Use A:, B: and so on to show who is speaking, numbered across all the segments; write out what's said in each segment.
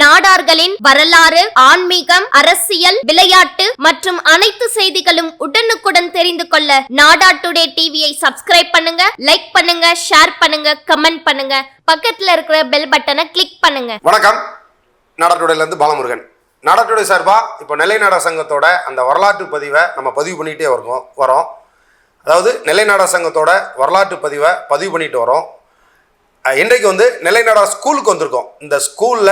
A: நாடார்களின் வரலாறு ஆன்மீகம் அரசியல் விளையாட்டு மற்றும் அனைத்து செய்திகளும் உடனுக்குடன் தெரிந்து கொள்ள நாடா டுடே டிவியை சப்ஸ்கிரைப் பண்ணுங்க லைக் பண்ணுங்க ஷேர் பண்ணுங்க கமெண்ட் பண்ணுங்க. பக்கத்துல இருக்கிற பெல் பட்டனை கிளிக் பண்ணுங்க.
B: வணக்கம். நாடாட்டுடையிலேருந்து பாலமுருகன். நாடா டுடே சார்பா இப்போ நிலைநாடா சங்கத்தோட அந்த வரலாற்று பதிவை நம்ம பதிவு பண்ணிகிட்டே இருக்கோம் வரோம். அதாவது நிலைநாடா சங்கத்தோட வரலாற்று பதிவை பதிவு பண்ணிட்டு வரோம். இன்றைக்கு வந்து நெல்லை நாடா ஸ்கூலுக்கு வந்திருக்கோம். இந்த ஸ்கூலில்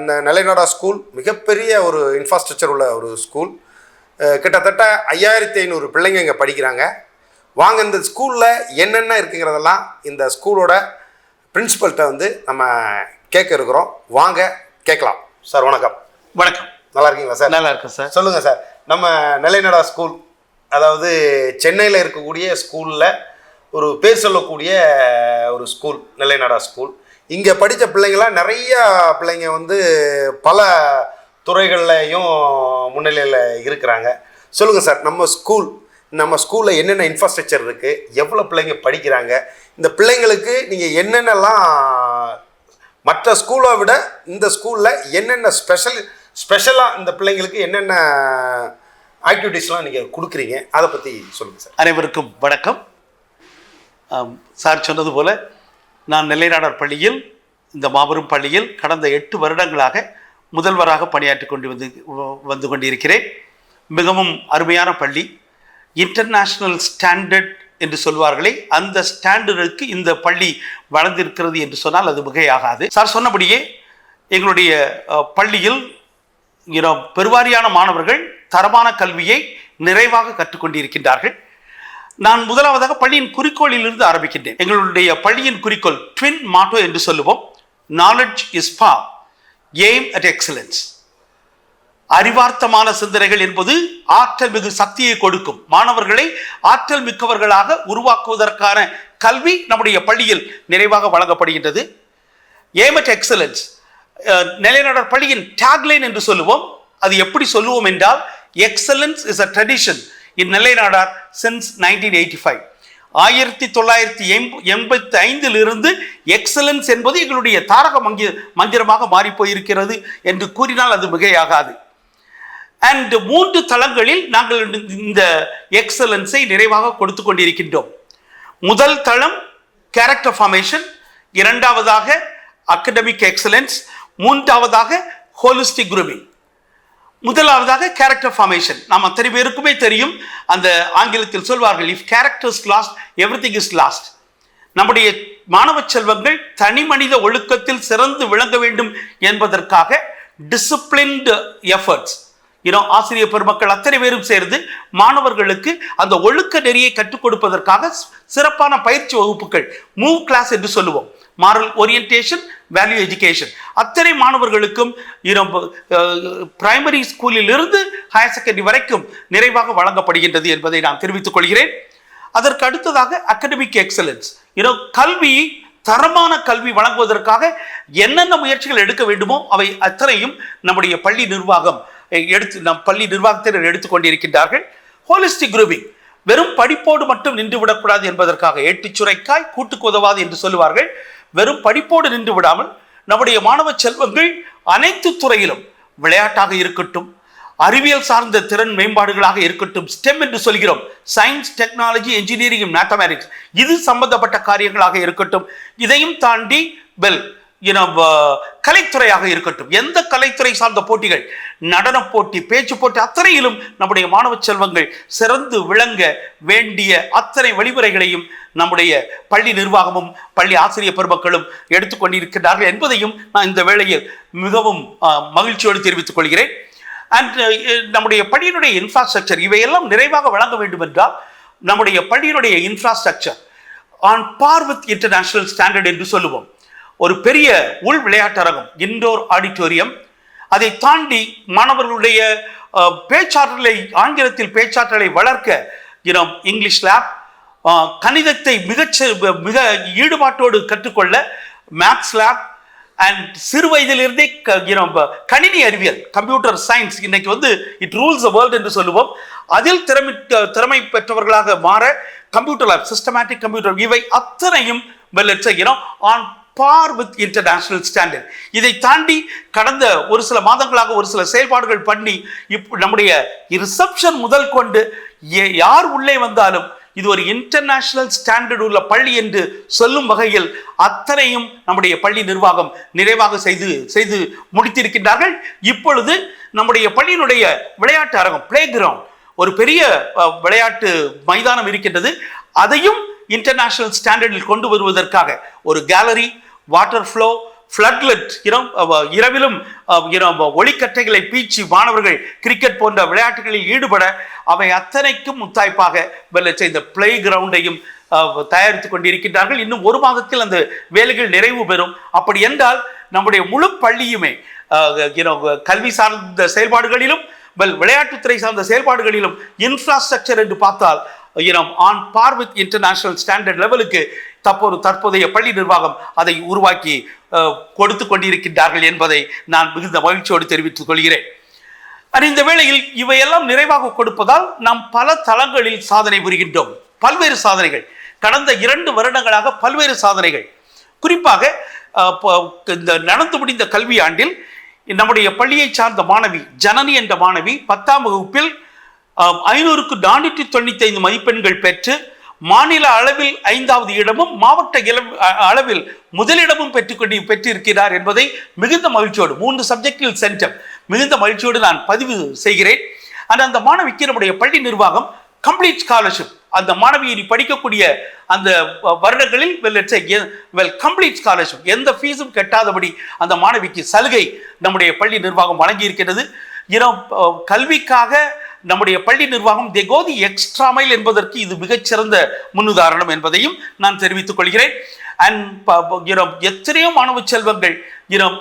B: இந்த நெல்லை நாடா ஸ்கூல் மிகப்பெரிய ஒரு இன்ஃப்ராஸ்ட்ரக்சர் உள்ள ஒரு ஸ்கூல். கிட்டத்தட்ட ஐயாயிரத்தி ஐநூறு பிள்ளைங்க இங்கே படிக்கிறாங்க. வாங்க இந்த ஸ்கூலில் என்னென்ன இருக்குங்கிறதெல்லாம் இந்த ஸ்கூலோட பிரின்சிபல்கிட்ட வந்து நம்ம கேட்க இருக்கிறோம். வாங்க கேட்கலாம். சார் வணக்கம்.
C: வணக்கம்.
B: நல்லா இருக்கீங்களா சார்?
C: நல்லா இருக்கு சார்.
B: சொல்லுங்கள் சார். நம்ம நெல்லைநடா ஸ்கூல் அதாவது சென்னையில் இருக்கக்கூடிய ஸ்கூலில் ஒரு பேர் சொல்லக்கூடிய ஒரு ஸ்கூல் நிலைநாடா ஸ்கூல் இங்கே படித்த பிள்ளைங்களாம் நிறையா பிள்ளைங்க வந்து பல துறைகள்லையும் முன்னிலையில் இருக்கிறாங்க. சொல்லுங்கள் சார் நம்ம ஸ்கூல் நம்ம ஸ்கூலில் என்னென்ன இன்ஃப்ராஸ்ட்ரக்சர் இருக்குது எவ்வளோ பிள்ளைங்க படிக்கிறாங்க? இந்த பிள்ளைங்களுக்கு நீங்கள் என்னென்னலாம் மற்ற ஸ்கூலை விட இந்த ஸ்கூலில் என்னென்ன ஸ்பெஷல் ஸ்பெஷலாக இந்த பிள்ளைங்களுக்கு என்னென்ன ஆக்டிவிட்டீஸ்லாம் நீங்கள் கொடுக்குறீங்க? அதை பற்றி சொல்லுங்கள் சார்.
C: அனைவருக்கும் வணக்கம். சார் சொன்னது போல நான் நெல்லைநாடர் பள்ளியில் இந்த மாபெரும் பள்ளியில் கடந்த எட்டு வருடங்களாக முதல்வராக பணியாற்றி கொண்டு வந்து வந்து கொண்டிருக்கிறேன். மிகவும் அருமையான பள்ளி. இன்டர்நேஷ்னல் ஸ்டாண்டர்ட் என்று சொல்வார்களே அந்த ஸ்டாண்டர்டுக்கு இந்த பள்ளி வளர்ந்திருக்கிறது என்று சொன்னால் அது மிகையாகாது. சார் சொன்னபடியே எங்களுடைய பள்ளியில் பெருவாரியான மாணவர்கள் தரமான கல்வியை நிறைவாக கற்றுக்கொண்டிருக்கின்றார்கள். நான் முதலாவதாக பள்ளியின் குறிக்கோளிலிருந்து ஆரம்பிக்கின்றேன். எங்களுடைய பள்ளியின் குறிக்கோள் ட்வின் மாட்டோ என்று சொல்லுவோம். Knowledge is power aim at excellence அறிவார்த்தமான சிந்தனைகள் என்பது ஆற்றல் மிகு சக்தியை கொடுக்கும். மாணவர்களை ஆற்றல் மிக்கவர்களாக உருவாக்குவதற்கான கல்வி நம்முடைய பள்ளியில் நிறைவாக வழங்கப்படுகின்றது. எய்ம் அட் எக்ஸலன்ஸ் நிலைநாடர் பள்ளியின் டேக்லைன் என்று சொல்லுவோம். அது எப்படி சொல்லுவோம் என்றால் எக்ஸலன்ஸ் இஸ் அ ட்ரெடிஷன் இந்நிலை Nadar since nineteen eighty five ஆயிரத்தி தொள்ளாயிரத்தி எண்ப எண்பத்தி ஐந்திலிருந்து எக்ஸலன்ஸ் என்பது எங்களுடைய தாரக மங்கி மந்திரமாக மாறிப்போயிருக்கிறது என்று கூறினால் அது மிகையாகாது. அண்ட் மூன்று தளங்களில் நாங்கள் இந்த எக்ஸலன்ஸை நிறைவாக கொடுத்து கொண்டிருக்கின்றோம். முதல் தளம் கேரக்டர் ஃபார்மேஷன் இரண்டாவதாக அகடமிக் எக்ஸலன்ஸ் மூன்றாவதாக ஹோலிஸ்டிக் குரூமிங் முதலாவதாக கேரக்டர் ஃபார்மேஷன் நாம் அத்தனை பேருக்குமே தெரியும் அந்த ஆங்கிலத்தில் சொல்வார்கள் if characters lost everything is lost நம்முடைய மாணவ செல்வங்கள் தனி மனித ஒழுக்கத்தில் சிறந்து விளங்க வேண்டும் என்பதற்காக டிசிப்ளின்டு எஃபர்ட்ஸ் இன்னும் ஆசிரியர் பெருமக்கள் அத்தனை பேரும் சேர்ந்து மாணவர்களுக்கு அந்த ஒழுக்க நெறியை கற்றுக் கொடுப்பதற்காக சிறப்பான பயிற்சி வகுப்புகள் மூவ் கிளாஸ் என்று சொல்லுவோம். மாரல் ஓரியன்டேஷன் வேல்யூ எஜுகேஷன் அத்தனை மாணவர்களுக்கும் பிரைமரி ஸ்கூலில் இருந்து ஹையர் செகண்டரி வரைக்கும் நிறைவாக வழங்கப்படுகின்றது என்பதை நான் தெரிவித்துக் கொள்கிறேன். அதற்கு அடுத்ததாக அகடமிக் எக்ஸலன்ஸ் யூனோ கல்வி தரமான கல்வி வழங்குவதற்காக என்னென்ன முயற்சிகள் எடுக்க வேண்டுமோ அவை அத்தனையும் நம்முடைய பள்ளி நிர்வாகம் எடுத்து நம் பள்ளி நிர்வாகத்தினர் எடுத்துக்கொண்டிருக்கின்றார்கள். ஹோலிஸ்டிக் குரூபிங் வெறும் படிப்போடு மட்டும் நின்று விடக்கூடாது என்பதற்காக எட்டுச் சுரைக்காய் கூட்டுக்கு உதவாது என்று சொல்லுவார்கள். வெறும் படிப்போடு நின்று விடாமல் நம்முடைய மாணவ செல்வங்கள் அனைத்து துறையிலும் விளையாட்டாக இருக்கட்டும் அறிவியல் சார்ந்த திறன் மேம்பாடுகளாக இருக்கட்டும் ஸ்டெம் என்று சொல்கிறோம். சயின்ஸ் டெக்னாலஜி இன்ஜினியரிங் மேத்தமேட்டிக்ஸ் இது சம்பந்தப்பட்ட காரியங்களாக இருக்கட்டும். இதையும் தாண்டி வெல் கலைத்துறையாக இருக்கட்டும். எந்த கலைத்துறை சார்ந்த போட்டிகள்? நடனப் போட்டி பேச்சு போட்டி அத்தனையிலும் நம்முடைய மாணவ செல்வங்கள் சிறந்து விளங்க வேண்டிய அத்தனை வழிமுறைகளையும் நம்முடைய பள்ளி நிர்வாகமும் பள்ளி ஆசிரியர் பெருமக்களும் எடுத்துக்கொண்டிருக்கிறார்கள் என்பதையும் நான் இந்த வேளையில் மிகவும் மகிழ்ச்சியோடு தெரிவித்துக் கொள்கிறேன். அண்ட் நம்முடைய பள்ளியினுடைய இன்ஃப்ராஸ்ட்ரக்சர் இவையெல்லாம் நிறைவாக வழங்க வேண்டும் என்றால் நம்முடைய பள்ளியினுடைய infrastructure on par with international standard என்று சொல்லுவோம். ஒரு பெரிய உள் விளையாட்டரங்கம் இன்டோர் ஆடிட்டோரியம் அதை தாண்டி மாணவர்களுடைய பேச்சாற்றலை ஆங்கிலத்தில் பேச்சாற்றலை வளர்க்க இனம் இங்கிலீஷ் லேப் கணிதத்தை மிகச் மிக ஈடுபாட்டோடு கற்றுக்கொள்ள மேத்ஸ் லேப் அண்ட் சிறு வயதிலிருந்தே கணினி அறிவியல் கம்ப்யூட்டர் சயின்ஸ் இன்னைக்கு வந்து இட் ரூல்ஸ் த வேர்ல்ட் என்று சொல்லுவோம். அதில் திறமை திறமை பெற்றவர்களாக மாற கம்ப்யூட்டர் லேப் சிஸ்டமேட்டிக் கம்ப்யூட்டர் இவை அத்தனையும் well it's on par with international standard இதை தாண்டி கடந்த ஒரு சில மாதங்களாக ஒரு சில செயல்பாடுகள் பண்ணி இப் நம்முடைய ரிசப்ஷன் முதல் கொண்டு யார் உள்ளே வந்தாலும் இது ஒரு இன்டர்நேஷனல் ஸ்டாண்டர்ட் உள்ள பள்ளி என்று சொல்லும் வகையில் அத்தனையும் நம்முடைய பள்ளி நிர்வாகம் நிறைவாக செய்து செய்து முடித்திருக்கின்றார்கள். இப்பொழுது நம்முடைய பள்ளியினுடைய விளையாட்டு அரங்கம் பிளே கிரவுண்ட் ஒரு பெரிய விளையாட்டு மைதானம் இருக்கின்றது. அதையும் இன்டர்நேஷனல் ஸ்டாண்டர்டில் கொண்டு வருவதற்காக ஒரு கேலரி வாட்டர் ஃப்ளோ ஃப்ளட்லெட் இரவிலும் ஒளிக்கட்டைகளை பீச்சி மாணவர்கள் கிரிக்கெட் போன்ற விளையாட்டுகளில் ஈடுபட அவை அத்தனைக்கும் முத்தாய்ப்பாக வெள்ளச்ச இந்த பிளே கிரவுண்டையும் தயாரித்து கொண்டிருக்கின்றார்கள். இன்னும் ஒரு மாதத்தில் அந்த வேலைகள் நிறைவு பெறும். அப்படி என்றால் நம்முடைய முழு பள்ளியுமே கல்வி சார்ந்த செயல்பாடுகளிலும் வெல் விளையாட்டுத்துறை சார்ந்த செயல்பாடுகளிலும் இன்ஃப்ராஸ்ட்ரக்சர் என்று பார்த்தால் இனம் on par with international standard லெவலுக்கு தற்போது தற்போதைய பள்ளி நிர்வாகம் அதை உருவாக்கி கொடுத்து கொண்டிருக்கின்றார்கள் என்பதை நான் மிகுந்த மகிழ்ச்சியோடு தெரிவித்துக் கொள்கிறேன். இந்த வேளையில் இவையெல்லாம் நிறைவாக கொடுப்பதால் நாம் பல தளங்களில் சாதனை புரிகின்றோம். பல்வேறு சாதனைகள். கடந்த இரண்டு வருடங்களாக பல்வேறு சாதனைகள். குறிப்பாக இந்த நடந்து முடிந்த கல்வி ஆண்டில் நம்முடைய பள்ளியை சார்ந்த மாணவி ஜனனி என்ற மாணவி பத்தாம் வகுப்பில் ஐநூறுக்கு நானூற்றி தொண்ணூத்தி ஐந்து மதிப்பெண்கள் பெற்று மாநில அளவில் ஐந்தாவது இடமும் மாவட்ட இளம் அளவில் முதலிடமும் பெற்றுக்கொண்டு பெற்றிருக்கிறார் என்பதை மிகுந்த மகிழ்ச்சியோடு மூன்று சப்ஜெக்டில் சென்டம் மிகுந்த மகிழ்ச்சியோடு நான் பதிவு செய்கிறேன். ஆனால் அந்த மாணவிக்கு நம்முடைய பள்ளி நிர்வாகம் கம்ப்ளீட் ஸ்காலர்ஷிப் அந்த மாணவியை படிக்கக்கூடிய அந்த வருடங்களில் வெல் கம்ப்ளீட் ஸ்காலர்ஷிப் எந்த ஃபீஸும் கட்டாதபடி அந்த மாணவிக்கு சலுகை நம்முடைய பள்ளி நிர்வாகம் வழங்கி இருக்கிறது இனம் கல்விக்காக நம்முடைய பள்ளி நிர்வாகம் தே கோதி எக்ஸ்ட்ரா மைல் என்பதற்கு இது மிகச்சிறந்த முன்னுதாரணம் என்பதையும் நான் தெரிவித்துக் கொள்கிறேன். அண்ட் எத்தனையோ மாணவ செல்வங்கள் இனம்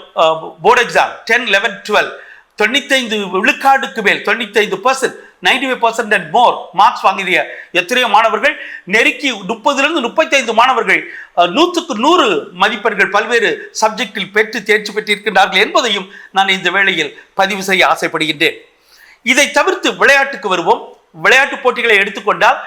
C: board exam ten eleven twelve தொண்ணூத்தைந்து விழுக்காடுக்கு மேல் தொண்ணூத்தைந்து percent ninety five percent and more marks வாங்கிய எத்தனையோ மாணவர்கள் நெருக்கி முப்பதுலேருந்து முப்பத்தைந்து மாணவர்கள் நூற்றுக்கு நூறு மதிப்பெண்கள் பல்வேறு சப்ஜெக்டில் பெற்று தேர்ச்சி பெற்றிருக்கின்றார்கள் என்பதையும் நான் இந்த வேளையில் பதிவு செய்ய ஆசைப்படுகின்றேன். இதை தவிர்த்து விளையாட்டுக்கு வருவோம். விளையாட்டு போட்டிகளை எடுத்துக்கொண்டால்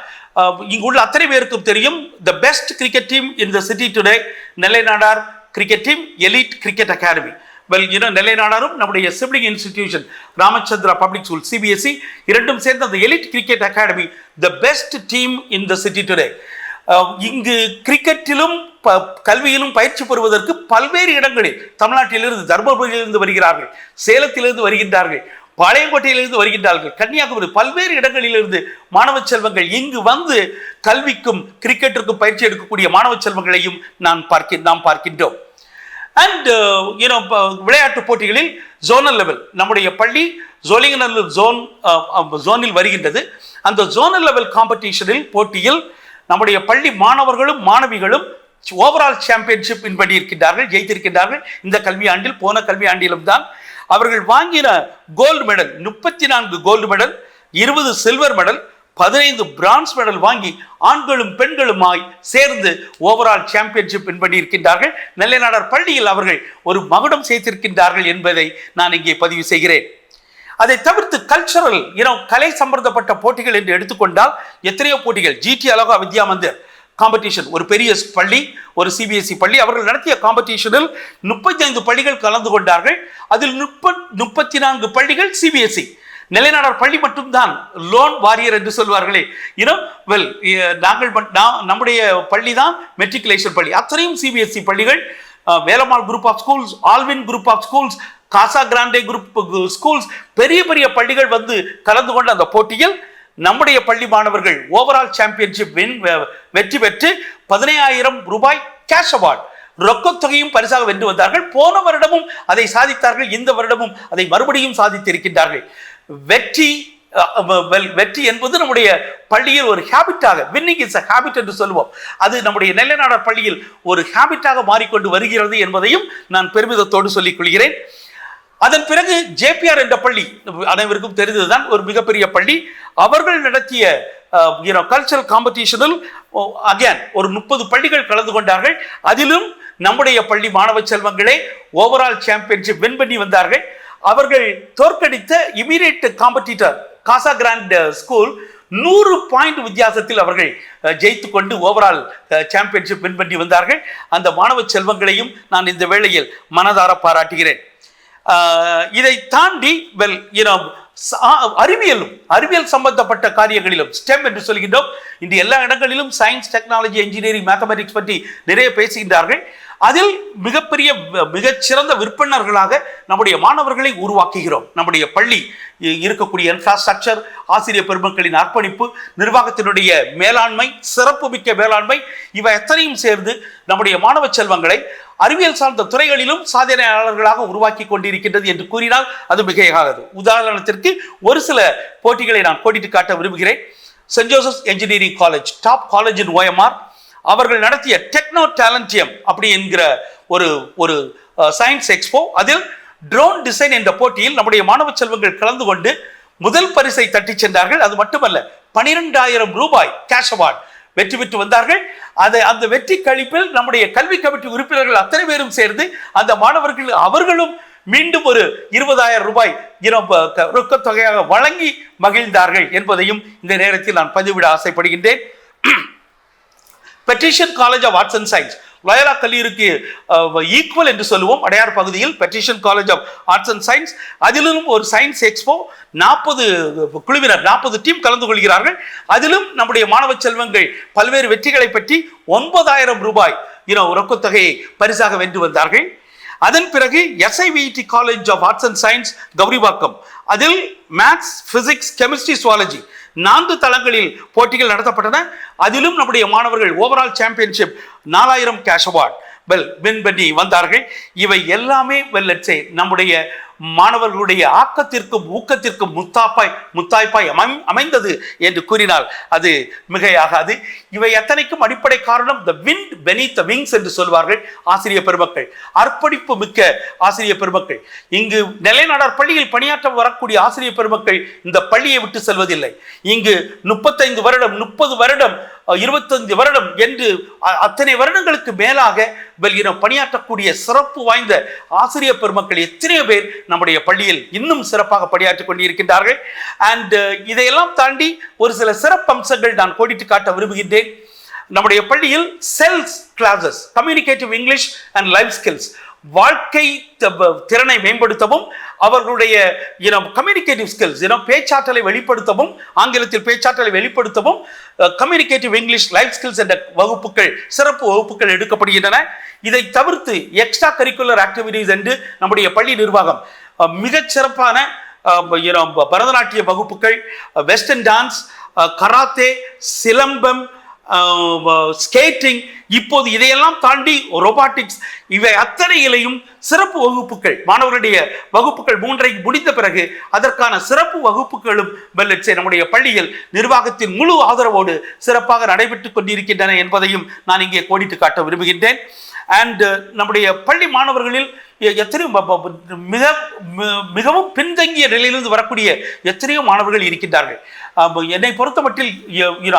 C: இங்கு உள்ள அத்தனை பேருக்கும் தெரியும் the best cricket team in the city today Nellai Nadar cricket team elite cricket academy well இன்னும் நெல்லை நாடாரும் நம்முடைய sibling institution Ramachandra public school CBSE இரண்டும் சேர்ந்த அந்த elite cricket academy the best team in the city today இங்கு கிரிக்கெட்டிலும் ப கல்வியிலும் பயிற்சி பெறுவதற்கு பல்வேறு இடங்களில் தமிழ்நாட்டிலிருந்து தர்மபுரியிலிருந்து வருகிறார்கள் சேலத்திலிருந்து வருகின்றார்கள் பாளையங்கோட்டையிலிருந்து வருகின்றார்கள். கன்னியாகுமரி பல்வேறு இடங்களிலிருந்து மாணவ செல்வங்கள் இங்கு வந்து கல்விக்கும் கிரிக்கெட்டிற்கும் பயிற்சி எடுக்கக்கூடிய மாணவ செல்வங்களையும் நான் பார்க்க நாம் பார்க்கின்றோம். அண்ட் யூனோ விளையாட்டு போட்டிகளில் ஜோனல் லெவல் நம்முடைய பள்ளி ஜோலிங்கநல்லூர் ஜோன் ஜோனில் வருகின்றது. அந்த ஜோனல் லெவல் காம்படிஷனில் போட்டியில் நம்முடைய பள்ளி மாணவர்களும் மாணவிகளும் ஓவரால் சாம்பியன்ஷிப் வின் பண்ணியிருக்கின்றார்கள் ஜெயித்திருக்கின்றார்கள். இந்த கல்வி ஆண்டில் போன கல்வி ஆண்டிலும் தான் அவர்கள் வாங்கின கோல்டு மெடல் முப்பத்தி நான்கு கோல்டு மெடல் இருபது சில்வர் மெடல் பதினைந்து பிரான்ஸ் மெடல் வாங்கி ஆண்களும் பெண்களுமாய் சேர்ந்து ஓவரால் சாம்பியன்ஷிப் வின் பண்ணியிருக்கின்றார்கள். நெல்லை பள்ளியில் அவர்கள் ஒரு மகுடம் சேர்த்திருக்கின்றார்கள் என்பதை நான் இங்கே பதிவு செய்கிறேன். அதை தவிர்த்து கல்ச்சரல் இனம் கலை சம்பந்தப்பட்ட போட்டிகள் என்று எடுத்துக்கொண்டால் எத்தனையோ போட்டிகள் ஜிடி அலோகா வித்யா மந்திர் காம்படிஷன் ஒரு பெரிய பள்ளி ஒரு சிபிஎஸ்இ பள்ளி. அவர்கள் நடத்திய காம்படிஷனில் முப்பத்தி ஐந்து பள்ளிகள் கலந்து கொண்டார்கள். அதில் முப்பத் முப்பத்தி நான்கு பள்ளிகள் சிபிஎஸ்இ நிலைநாடர் பள்ளி மட்டும்தான். லோன் வாரியர் என்று சொல்வார்களே. இன்னும் வெல் நாங்கள் நம்முடைய பள்ளி தான் மெட்ரிகுலேஷன் பள்ளி. அத்தனையும் சிபிஎஸ்இ பள்ளிகள். அஹ், Velammal group of schools Alwin group of schools Casa Grande group schools பெரிய பெரிய பள்ளிகள் வந்து கலந்து கொண்ட அந்த போட்டியில் நம்முடைய பள்ளி மாணவர்கள் ஓவரால் சாம்பியன்ஷிப் வின் வெற்றி பெற்று பதினையாயிரம் ரூபாய் கேஷ் அவார்டு ரொக்கத் தொகையும் பரிசாக வென்று வந்தார்கள். போன வருடமும் அதை சாதித்தார்கள். இந்த வருடமும் அதை மறுபடியும் சாதித்திருக்கின்றார்கள். வெற்றி வெற்றி என்பது நம்முடைய பள்ளியில் ஒரு ஹேபிட்டாக வின்னிங் இஸ் அ ஹேபிட் என்று சொல்லுவோம். அது நம்முடைய நெல்லைநாடர் பள்ளியில் ஒரு ஹேபிட்டாக மாறிக்கொண்டு வருகிறது என்பதையும் நான் பெருமிதத்தோடு சொல்லிக் கொள்கிறேன். அதன் பிறகு ஜேபிஆர் என்ற பள்ளி அனைவருக்கும் தெரிந்ததுதான் ஒரு மிகப்பெரிய பள்ளி. அவர்கள் நடத்திய கல்ச்சரல் காம்படிஷனில் அகேன் ஒரு முப்பது பள்ளிகள் கலந்து கொண்டார்கள். அதிலும் நம்முடைய பள்ளி மாணவ செல்வங்களே ஓவரால் சாம்பியன்ஷிப் வின் பண்ணி வந்தார்கள். அவர்கள் தோற்கடித்த immediate competitor Casa Grand school நூறு பாயிண்ட் வித்தியாசத்தில் அவர்கள் ஜெயித்து கொண்டு ஓவரால் சாம்பியன்ஷிப் வின் பண்ணி வந்தார்கள். அந்த மாணவ செல்வங்களையும் நான் இந்த வேளையில் மனதார பாராட்டுகிறேன். இதை தாண்டி வெல் யூனோ அறிவியலும் அறிவியல் சம்பந்தப்பட்ட காரியங்களிலும் ஸ்டெம் என்று சொல்கின்றோம். இன்று எல்லா இடங்களிலும் சயின்ஸ் டெக்னாலஜி இன்ஜினியரிங் மேத்தமெட்டிக்ஸ் பற்றி நிறைய பேசுகின்றார்கள். அதில் மிகப்பெரிய மிகச்சிறந்த விற்பனர்களாக நம்முடைய மாணவர்களை உருவாக்குகிறோம். நம்முடைய பள்ளி இருக்கக்கூடிய இன்ஃப்ராஸ்ட்ரக்சர் ஆசிரியர் பெருமக்களின் அர்ப்பணிப்பு நிர்வாகத்தினுடைய மேலாண்மை சிறப்புமிக்க மேலாண்மை இவை எத்தனையும் சேர்ந்து நம்முடைய மாணவ செல்வங்களை அறிவியல் சார்ந்த துறைகளிலும் சாதனையாளர்களாக உருவாக்கி கொண்டிருக்கின்றது என்று கூறினால் அது மிகையாகாது. உதாரணத்திற்கு ஒரு சில போட்டிகளை நான் கோடிட்டு காட்ட விரும்புகிறேன். Saint Joseph engineering college top college in OMR அவர்கள் நடத்திய டெக்னோ டேலண்டியம் அப்படி என்கிற ஒரு ஒரு சயின்ஸ் எக்ஸ்போ அதில் ட்ரோன் டிசைன் என்ற போட்டியில் நம்முடைய மாணவ செல்வங்கள் கலந்து கொண்டு முதல் பரிசை தட்டிச் சென்றார்கள். அது மட்டுமல்ல பனிரெண்டாயிரம் ரூபாய் கேஷ் அவார்ட் வெற்றி பெற்று வந்தார்கள். அதை அந்த வெற்றி கழிப்பில் நம்முடைய கல்வி கமிட்டி உறுப்பினர்கள் அத்தனை பேரும் சேர்ந்து அந்த மாணவர்கள் அவர்களும் மீண்டும் ஒரு இருபதாயிரம் ரூபாய் இனம் தொகையாக வழங்கி மகிழ்ந்தார்கள் என்பதையும் இந்த நேரத்தில் நான் பதிவிட ஆசைப்படுகின்றேன். Patrician college of arts and science Loyola கல்லூரிக்கு ஈக்குவல் என்று சொல்லுவோம். அடையார் பகுதியில் Patrician college of arts and science அதிலும் ஒரு சயின்ஸ் எக்ஸ்போ நாற்பது குழுவினர் நாற்பது டீம் கலந்து கொள்கிறார்கள். அதிலும் நம்முடைய மாணவ செல்வங்கள் பல்வேறு வெற்றிகளை பற்றி ஒன்பதாயிரம் ரூபாய் இனோ ரொக்கத்தொகையை பரிசாக வென்று வந்தார்கள். அதன் பிறகு SIVET college of arts and science Gowrivakkam அதில் மேத்ஸ் பிசிக்ஸ் கெமிஸ்ட்ரி சுவாலஜி நான்கு தளங்களில் போட்டிகள் நடத்தப்பட்டன. அதிலும் நம்முடைய மாணவர்கள் ஓவரால் சாம்பியன்ஷிப் நாலாயிரம் கேஷ் அவார்ட் வெல் வின் பண்ணி வந்தார்கள். இவை எல்லாமே வெல் லட்சே நம்முடைய மாணவர்களுடைய ஆக்கத்திற்கும் ஊக்கத்திற்கும் முத்தாப்பாய் முத்தாய்ப்பாய் அமை அமைந்தது என்று கூறினால் அது மிகையாகாது இவை எத்தனைக்கும் அடிப்படை காரணம் the wind beneath the wings என்று சொல்வார்கள் ஆசிரியர் பெருமக்கள். அர்ப்பணிப்பு மிக்க ஆசிரியர் பெருமக்கள். இங்கு நிலைநாடார் பள்ளியில் பணியாற்ற வரக்கூடிய ஆசிரியர் பெருமக்கள் இந்த பள்ளியை விட்டு செல்வதில்லை. இங்கு முப்பத்தைந்து வருடம் முப்பது வருடம் இருபத்தஞ்சு வருடம் என்று அத்தனை வருடங்களுக்கு மேலாக பணியாற்றக்கூடிய சிறப்பு வாய்ந்த ஆசிரியர் பெருமக்கள் எத்தனையோ பேர் நம்முடைய பள்ளியில் இன்னும் சிறப்பாக பணியாற்றிக் கொண்டிருக்கின்றார்கள். அண்ட் uh, இதையெல்லாம் தாண்டி ஒரு சில சிறப்பம்சங்கள் நான் கோடிட்டு காட்ட விரும்புகின்றேன். நம்முடைய பள்ளியில் cells classes communicative English and life skills வாழ்க்கை த- திறனை மேம்படுத்தவும் அவர்களுடைய இனம் கம்யூனிகேட்டிவ் ஸ்கில்ஸ் இனம் பேச்சாற்றலை வெளிப்படுத்தவும் ஆங்கிலத்தில் பேச்சாற்றலை வெளிப்படுத்தவும் கம்யூனிகேட்டிவ் இங்கிலீஷ் லைஃப் ஸ்கில்ஸ் என்ற வகுப்புகள் சிறப்பு வகுப்புகள் எடுக்கப்படுகின்றன. இதை தவிர்த்து எக்ஸ்ட்ரா கரிக்குலர் ஆக்டிவிட்டீஸ் என்று நம்முடைய பள்ளி நிர்வாகம் மிகச் சிறப்பான இனம் பரதநாட்டிய வகுப்புகள் western dance karate silambam skating இப்போது இதையெல்லாம் தாண்டி ரொபாட்டிக்ஸ் இவை அத்தனையிலையும் சிறப்பு வகுப்புகள் மாணவர்களுடைய வகுப்புகள் மூன்றை முடிந்த பிறகு அதற்கான சிறப்பு வகுப்புகளும் வெல்லட்சே நம்முடைய பள்ளியில் நிர்வாகத்தின் முழு ஆதரவோடு சிறப்பாக நடைபெற்றுக் கொண்டிருக்கின்றன என்பதையும் நான் இங்கே கோடிட்டு காட்ட விரும்புகின்றேன். அண்டு uh, நம்முடைய பள்ளி மாணவர்களில் எத்தனையும் எத்தனையோ மிக மிகவும் பின்தங்கிய நிலையிலிருந்து வரக்கூடிய எத்தனையோ மாணவர்கள் இருக்கின்றார்கள். என்னை பொறுத்த மட்டில்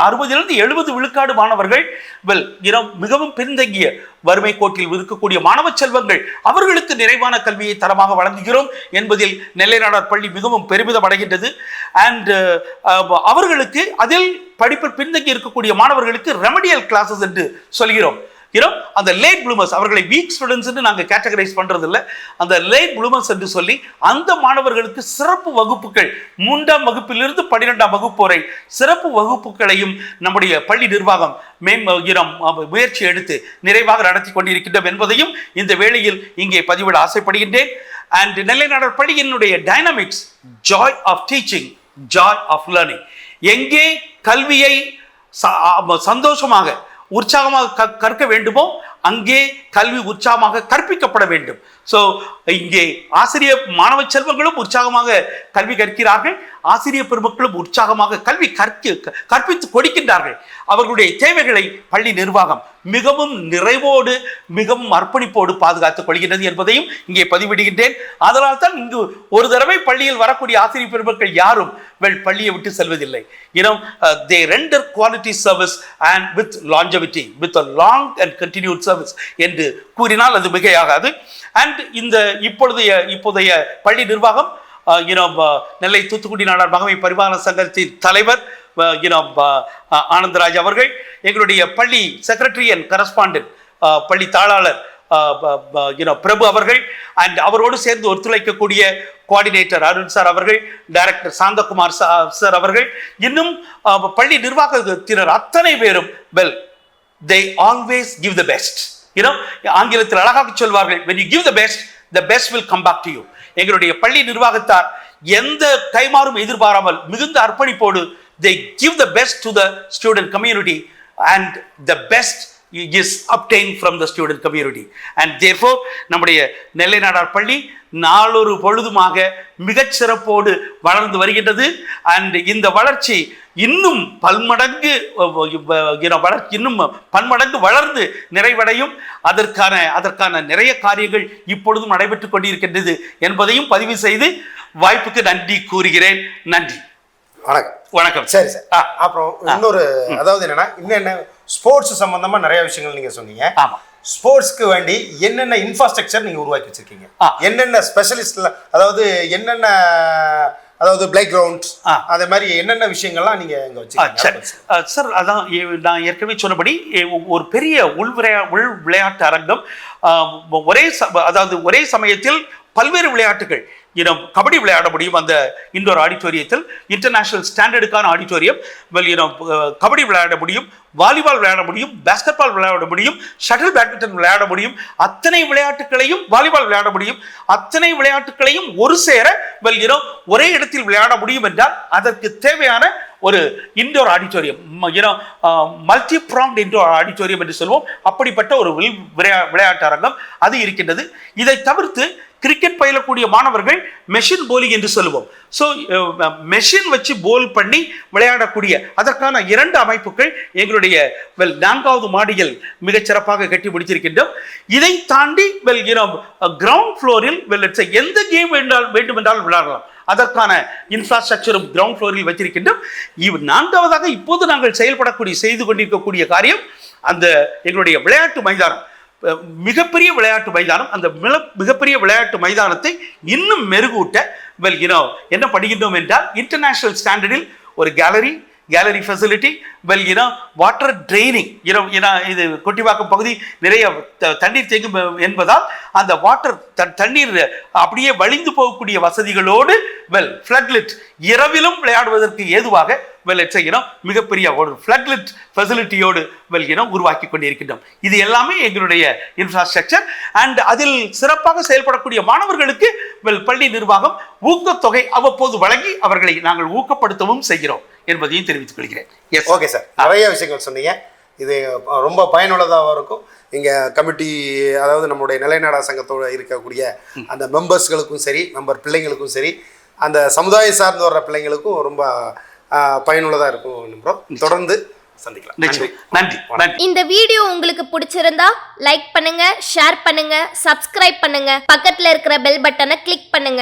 C: அறுபதிலிருந்து எழுபது விழுக்காடு மாணவர்கள் வெல் இனம் மிகவும் பின்தங்கிய வறுமை கோட்டில் இருக்கக்கூடிய மாணவ செல்வங்கள் அவர்களுக்கு நிறைவான கல்வியை தரமாக வழங்குகிறோம் என்பதில் நெல்லைநாடார் பள்ளி மிகவும் பெருமிதம் அடைகின்றது. Uh, அண்ட் அவர்களுக்கு அதில் படிப்பில் பின்தங்கி இருக்கக்கூடிய மாணவர்களுக்கு ரெமடியல் கிளாஸஸ் என்று சொல்கிறோம். யூனோ அந்த லேட் ப்ளூமர்ஸ் அவர்களை வீக் ஸ்டூடெண்ட்ஸ்னு நாங்கள் கேட்டகரைஸ் பண்ணுறது இல்லை அந்த லேட் ப்ளூமர்ஸ் என்று சொல்லி அந்த மாணவர்களுக்கு சிறப்பு வகுப்புகள் மூன்றாம் வகுப்பிலிருந்து பன்னிரெண்டாம் வகுப்பு வரை சிறப்பு வகுப்புகளையும் நம்முடைய பள்ளி நிர்வாகம் மேம் முயற்சி எடுத்து நிறைவாக நடத்தி கொண்டிருக்கின்றோம் என்பதையும் இந்த வேளையில் இங்கே பதிவிட ஆசைப்படுகின்றேன். அண்ட் நெல்லை பள்ளியினுடைய dynamics joy of teaching joy of learning எங்கே கல்வியை ச- சந்தோஷமாக உற்சாகமாக க- கற்க வேண்டுமோ அங்கே கல்வி உற்சாகமாக கற்பிக்கப்பட வேண்டும். ஸோ இங்கே ஆசிரியர் மாணவ செல்வங்களும் உற்சாகமாக கல்வி கற்கிறார்கள். ஆசிரியர் பெருமக்களும் உற்சாகமாக கல்வி கற்க கற்பித்து கொடுக்கின்றார்கள். அவர்களுடைய தேவைகளை பள்ளி நிர்வாகம் மிகவும் நிறைவோடு மிகவும் அர்ப்பணிப்போடு பாதுகாத்துக் கொள்கின்றது என்பதையும் இங்கே பதிவிடுகின்றேன். அதனால் தான் இங்கு ஒரு தடவை பள்ளியில் வரக்கூடிய ஆசிரியர் பெருமக்கள் யாரும் வெல் பள்ளியை விட்டு செல்வதில்லை. You know they render quality service and with longevity with a long and continued service என்று கூறினால் அது மிகையாகாது. அண்ட் இந்த இப்பொழுதைய இப்போதைய பள்ளி நிர்வாகம் யூனோ நெல்லை தூத்துக்குடி நாடார் மகமை பரிமாண சங்கத்தின் தலைவர் ஆனந்தராஜ் அவர்கள் எங்களுடைய பள்ளி செக்ரட்டரி அண்ட் கரஸ்பாண்டன்ட் பள்ளி தாளாளர் யூனோ பிரபு அவர்கள் அண்ட் அவரோடு சேர்ந்து ஒத்துழைக்கக்கூடிய கோஆர்டினேட்டர் அருண் சார் அவர்கள் டைரக்டர் சாந்தகுமார் சார் அவர்கள் இன்னும் பள்ளி நிர்வாகத்தினர் அத்தனை பேரும் well they always give the best you know ஆங்கிலத்தில் அழகாக சொல்வார்கள் when you give the best the best will come back to எங்களுடைய பள்ளி நிர்வாகத்தார் எந்த கைமாறும் எதிர்பாராமல் மிகுந்த அர்ப்பணிப்போடு they give the best to the student community and the best is obtained from the student community and therefore நம்முடைய நெல்லை நாடார் பள்ளி நாளொரு பொழுதுமாக மிகச்சிறப்போடு வளர்ந்து வருகின்றது. அண்ட் இந்த வளர்ச்சி இன்னும் பல்மடங்கு வளர்ச்சி இன்னும் பன்மடங்கு வளர்ந்து நிறைவடையும். அதற்கான அதற்கான நிறைய காரியங்கள் இப்பொழுதும் நடைபெற்றுக் கொண்டிருக்கின்றது என்பதையும் பதிவு செய்து வாய்ப்புக்கு நன்றி கூறுகிறேன். நன்றி.
B: வணக்கம்.
C: வணக்கம்.
B: சரி சார். அப்புறம் இன்னொரு அதாவது என்னன்னா இன்னென்ன ஸ்போர்ட்ஸ் சம்பந்தமா நிறைய விஷயங்கள் நீங்க சொன்னீங்க.
C: ஆமா.
B: ஸ்போர்ட்ஸ்க்கு வேண்டி என்னென்ன இன்ஃப்ராஸ்ட்ரக்சர் நீங்க உருவாக்கி வச்சிருக்கீங்க. என்னென்ன ஸ்பெஷலிஸ்ட்ல அதாவது என்னென்ன அதாவது பிளே கிரவுண்ட்ஸ். அதே மாதிரி என்னென்ன விஷயங்கள்லாம் நீங்க இங்க
C: ஆ, சரி. அதான் நான் ஏற்கனவே சொன்னபடி ஒரு பெரிய உள் விளையா உள் விளையாட்டு அரங்கம் ஒரே அதாவது ஒரே சமயத்தில் பல்வேறு விளையாட்டுகள் இனம் கபடி விளையாட முடியும் அந்த இண்டோர் ஆடிட்டோரியத்தில். இன்டர்நேஷனல் ஸ்டாண்டர்டுக்கான ஆடிட்டோரியம். வெல் இனம் கபடி விளையாட முடியும் வாலிபால் விளையாட முடியும் பேஸ்கெட் பால் விளையாட முடியும் ஷட்டில் பேட்மிண்டன் விளையாட முடியும் அத்தனை விளையாட்டுகளையும் வாலிபால் விளையாட முடியும் அத்தனை விளையாட்டுகளையும் ஒரு சேர வெல் இனம் ஒரே இடத்தில் விளையாட முடியும் என்றால் அதற்கு தேவையான ஒரு indoor auditorium multi pronged indoor auditorium என்று சொல்வோம். அப்படிப்பட்ட ஒரு விளையா- விளையாட்டு அரங்கம் அது இருக்கின்றது. இதை தவிர்த்து கிரிக்கெட் பயிலக்கூடிய மாணவர்கள் மெஷின் போலிங் என்று சொல்லுவோம். ஸோ மெஷின் uh, வச்சு போல் பண்ணி விளையாடக்கூடிய அதற்கான இரண்டு அமைப்புகள் எங்களுடைய வெல் நான்காவது மாடியில் மிகச்சிறப்பாக கட்டி முடிச்சிருக்கின்றோம் இதை தாண்டி வெல் கிரவுண்ட் ஃப்ளோரில் வெல் எந்த கேம் வேண்டால் வேண்டுமென்றால் விளையாடலாம். அதற்கான இன்ஃப்ராஸ்ட்ரக்சரும் கிரவுண்ட் ஃப்ளோரில் வச்சிருக்கின்றோம். இவ் நான்காவதாக இப்போது நாங்கள் செயல்படக்கூடிய செய்து கொண்டிருக்கக்கூடிய காரியம் அந்த எங்களுடைய விளையாட்டு மைதானம். மிகப்பெரிய விளையாட்டு மைதானம் அந்த மில- மிகப்பெரிய விளையாட்டு மைதானத்தை இன்னும் மெருகூட்ட வெல் யூனோ என்ன படிக்கின்றோம் என்றால் இன்டர்நேஷனல் ஸ்டாண்டர்டில் ஒரு gallery gallery facility well you know water training ஏன்னா இது கொட்டிவாக்கம் பகுதி நிறைய த- தண்ணீர் தேங்கும் என்பதால் அந்த வாட்டர் தண்ணீர் அப்படியே வழிந்து போகக்கூடிய வசதிகளோடு வெல் ஃப்ளட்லிட் இரவிலும் விளையாடுவதற்கு ஏதுவாக வெல் செய்யணும் மிகப்பெரிய ஒரு ஃப்ளட்லிட் ஃபெசிலிட்டியோடு வெல் இனம் உருவாக்கி கொண்டிருக்கின்றோம். இது எல்லாமே எங்களுடைய இன்ஃப்ராஸ்ட்ரக்சர் அண்ட் அதில் சிறப்பாக செயல்படக்கூடிய மாணவர்களுக்கு வெல் பள்ளி நிர்வாகம் ஊக்கத்தொகை அவ்வப்போது வழங்கி அவர்களை நாங்கள் ஊக்கப்படுத்தவும் செய்கிறோம். என்பதையும் தெரிவித்துக் கொள்கிறேன். எஸ்
B: ஓகே சார் நிறைய விஷயங்கள் சொன்னீங்க. இது ரொம்ப பயனுள்ளதாக இருக்கும். இங்கே கமிட்டி அதாவது நம்மளுடைய நிலைநாடா சங்கத்தோட இருக்கக்கூடிய அந்த மெம்பர்ஸ்களுக்கும் சரி மெம்பர் பிள்ளைங்களுக்கும் சரி அந்த சமுதாயம் சார்ந்து வர்ற பிள்ளைங்களுக்கும் ரொம்ப பயனுள்ளதாக இருக்கும் நம்புறோம் தொடர்ந்து சந்திக்கலாம்.
A: இந்த வீடியோ உங்களுக்கு பிடிச்சிருந்தா லைக் பண்ணுங்க ஷேர் பண்ணுங்க சப்ஸ்கிரைப் பண்ணுங்க. பக்கத்துல இருக்கிற பெல் பட்டனை கிளிக் பண்ணுங்க.